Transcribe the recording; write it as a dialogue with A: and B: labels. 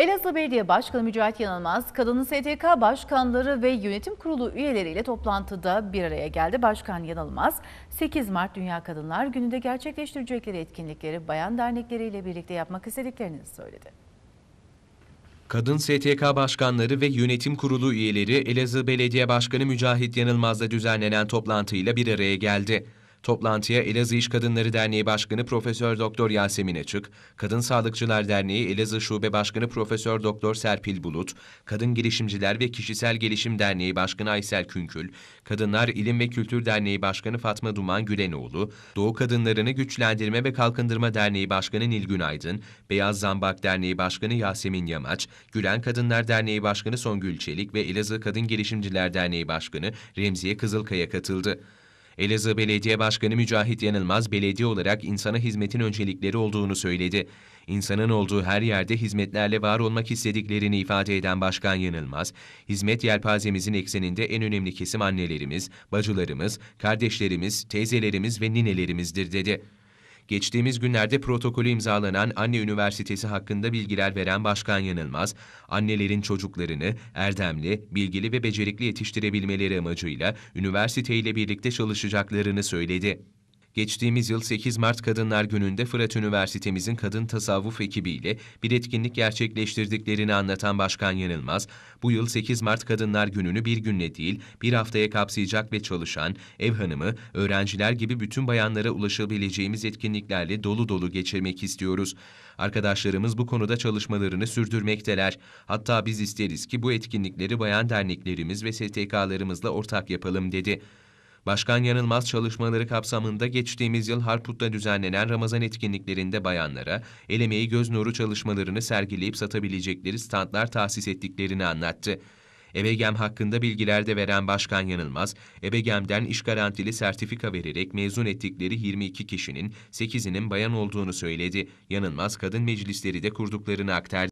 A: Elazığ Belediye Başkanı Mücahit Yanılmaz, kadının STK başkanları ve yönetim kurulu üyeleriyle toplantıda bir araya geldi. Başkan Yanılmaz, 8 Mart Dünya Kadınlar Günü'nde gerçekleştirecekleri etkinlikleri bayan dernekleriyle birlikte yapmak istediklerini söyledi.
B: Kadın STK başkanları ve yönetim kurulu üyeleri Elazığ Belediye Başkanı Mücahit Yanılmaz'la düzenlenen toplantıyla bir araya geldi. Toplantıya Elazığ İş Kadınları Derneği Başkanı Profesör Doktor Yasemin Açık, Kadın Sağlıkçılar Derneği Elazığ Şube Başkanı Profesör Doktor Serpil Bulut, Kadın Girişimciler ve Kişisel Gelişim Derneği Başkanı Aysel Künkül, Kadınlar İlim ve Kültür Derneği Başkanı Fatma Duman Gülenoğlu, Doğu Kadınlarını Güçlendirme ve Kalkındırma Derneği Başkanı Nilgün Aydın, Beyaz Zambak Derneği Başkanı Yasemin Yamaç, Gülen Kadınlar Derneği Başkanı Songül Çelik ve Elazığ Kadın Girişimciler Derneği Başkanı Remziye Kızılkaya katıldı. Elazığ Belediye Başkanı Mücahit Yanılmaz, belediye olarak insana hizmetin öncelikleri olduğunu söyledi. İnsanın olduğu her yerde hizmetlerle var olmak istediklerini ifade eden Başkan Yanılmaz, hizmet yelpazemizin ekseninde en önemli kesim annelerimiz, bacılarımız, kardeşlerimiz, teyzelerimiz ve ninelerimizdir dedi. Geçtiğimiz günlerde protokolü imzalanan Anne Üniversitesi hakkında bilgiler veren Başkan Yanılmaz, annelerin çocuklarını erdemli, bilgili ve becerikli yetiştirebilmeleri amacıyla üniversiteyle birlikte çalışacaklarını söyledi. Geçtiğimiz yıl 8 Mart Kadınlar Günü'nde Fırat Üniversitemizin kadın tasavvuf ekibiyle bir etkinlik gerçekleştirdiklerini anlatan Başkan Yanılmaz, bu yıl 8 Mart Kadınlar Günü'nü bir günle değil, bir haftaya kapsayacak ve çalışan, ev hanımı, öğrenciler gibi bütün bayanlara ulaşabileceğimiz etkinliklerle dolu dolu geçirmek istiyoruz. Arkadaşlarımız bu konuda çalışmalarını sürdürmekteler. Hatta biz isteriz ki bu etkinlikleri bayan derneklerimiz ve STK'larımızla ortak yapalım dedi. Başkan Yanılmaz çalışmaları kapsamında geçtiğimiz yıl Harput'ta düzenlenen Ramazan etkinliklerinde bayanlara el emeği göz nuru çalışmalarını sergileyip satabilecekleri standlar tahsis ettiklerini anlattı. Ebegem hakkında bilgiler de veren Başkan Yanılmaz, Ebegem'den iş garantili sertifika vererek mezun ettikleri 22 kişinin 8'inin bayan olduğunu söyledi. Yanılmaz kadın meclisleri de kurduklarını aktardı.